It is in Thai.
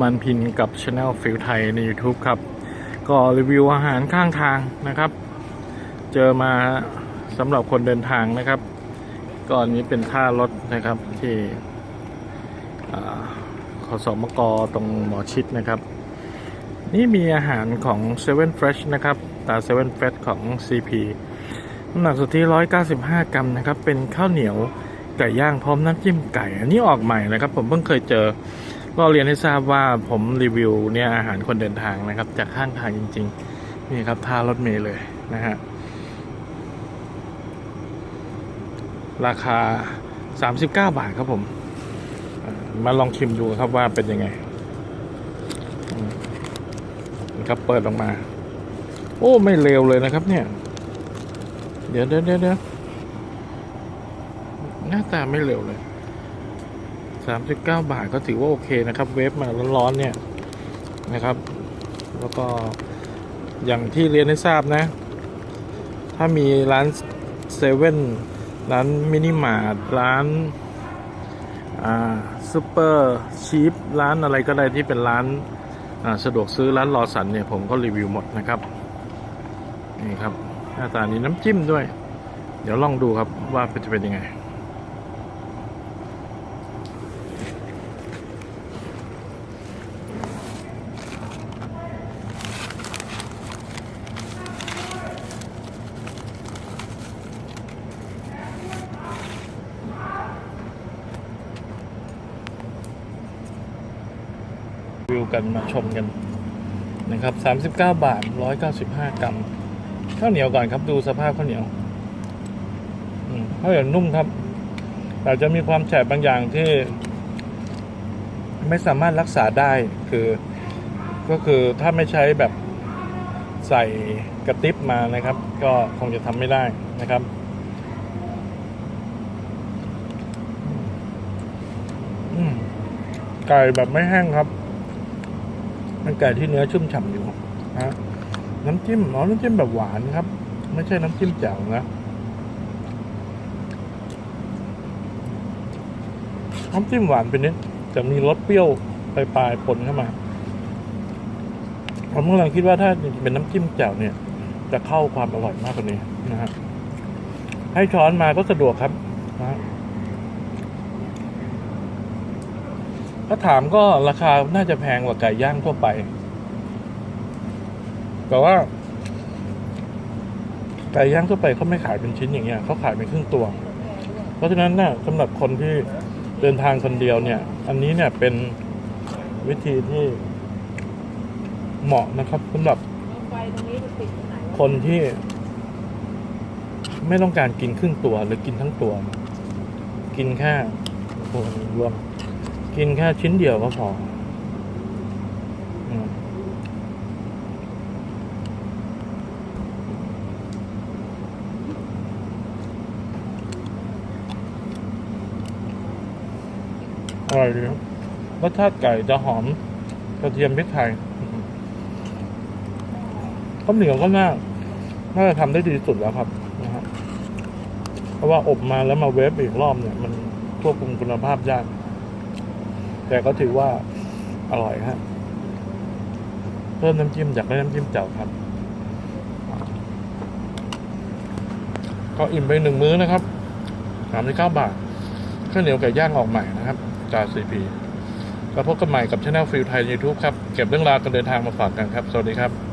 มันพินกับช anel ฟิลไทยใน YouTube ครับ ก็รีวิวอาหารข้างทางนะครับ เจอมาสำหรับคนเดินทางนะครับก็อันนี้เป็นท่ารถนะครับที่อ่าขสมกตรงหมอชิดนะครับ นี่มีอาหารของ Seven Fresh นะครับตา Seven Fresh ของ CP น้ำหนักสุทธิ195 กรัมนะครับ เป็นข้าวเหนียวไก่ย่างพร้อมน้ำจิ้มไก่ อันนี้ออกใหม่นะครับ ผมเพิ่งเคยเจอ ก็เรียนให้ทราบว่าผมรีวิวเนี่ยอาหารคนเดินทางนะครับ จากข้างทางจริง ๆ นี่ครับท่ารถเมล์เลยนะฮะราคา 39 บาทครับผม มาลองชิมดูครับว่าเป็นยังไงครับเปิดออกมา โอ้ไม่เลวเลยนะครับ เนี่ยเดี๋ยวเดี๋ยวเดี๋ยวเดี๋ยวหน้าตาไม่เร็วเลย สามสิบเก้าบาทก็ถือว่าโอเคนะครับ เวฟมาร้อนๆเนี่ยนะครับ แล้วก็อย่างที่เรียนให้ทราบนะ ถ้ามีร้านเซเว่นร้านมินิมาร์ทร้านอ่าซูเปอร์ชีพร้านอะไรก็ได้ที่เป็นร้านสะดวกซื้อร้านรอสันเนี่ยผมก็รีวิวหมดนะครับนี่ครับหน้าตานี้น้ำจิ้มด้วย เดี๋ยวลองดูครับว่าจะเป็นยังไง วิวกันมาชมกันนะครับ 39 บาท 195 กรัมข้าวเหนียวก่อนครับดูสภาพข้าวเหนียวข้าวเหนียวนุ่มครับ แต่จะมีความแฉะบางอย่างที่ ไม่สามารถรักษาได้คือ ก็คือถ้าไม่ใช้แบบใส่กระติบมานะครับ ก็คงจะทำไม่ได้นะครับไก่แบบไม่แห้งครับ เป็นไก่ที่เนื้อชุ่มฉ่ำอยู่นะฮะน้ำจิ้มอ๋อน้ำจิ้มแบบหวานครับ ไม่ใช่น้ำจิ้มแจ่วนะน้ำจิ้มหวานไปนิดจะมีรสเปรี้ยวปลายๆปนเข้ามา ผมกำลังคิดว่าถ้าเป็นน้ำจิ้มแจ่วเนี่ย จะเข้าความอร่อยมากกว่านี้นะฮะให้ช้อนมาก็สะดวกครับนะฮะ ถ้าถามก็ราคาน่าจะแพงกว่าไก่ย่างทั่วไป แต่ว่า ไก่ย่างทั่วไปเขาไม่ขายเป็นชิ้นอย่างเงี้ยเขาขายเป็นครึ่งตัว เพราะฉะนั้นเนี่ยสำหรับคนที่เดินทางคนเดียวเนี่ย อันนี้เนี่ยเป็นวิธีที่เหมาะนะครับสำหรับคนที่ไม่ต้องการกินครึ่งตัวหรือกินทั้งตัว กินแค่โอ้รวม กินแค่ชิ้นเดียวก็พออืมอร่อยดีครับรสชาติไก่จะหอมกระเทียมพริกไทยอืมข้าวเหนียวก็น่าน่าจะทำได้ดีสุดแล้วครับนะฮะเพราะว่าอบมาแล้วมาเวฟอีกรอบเนี่ย มันควบคุมคุณภาพยาก แต่ก็ถือว่าอร่อยฮะเพิ่มน้ำจิ้มจากได้น้ำจิ้มแจ่วครับ ก็อิ่มไปหนึ่งมื้อนะครับสามสิบเก้าบาทข้าวเหนียวไก่ย่างออกใหม่นะครับจากซีพีแล้วพบกันใหม่กับช่องฟิลไทยยูทูบครับ เก็บเรื่องราวการเดินทางมาฝากกันครับ สวัสดีครับ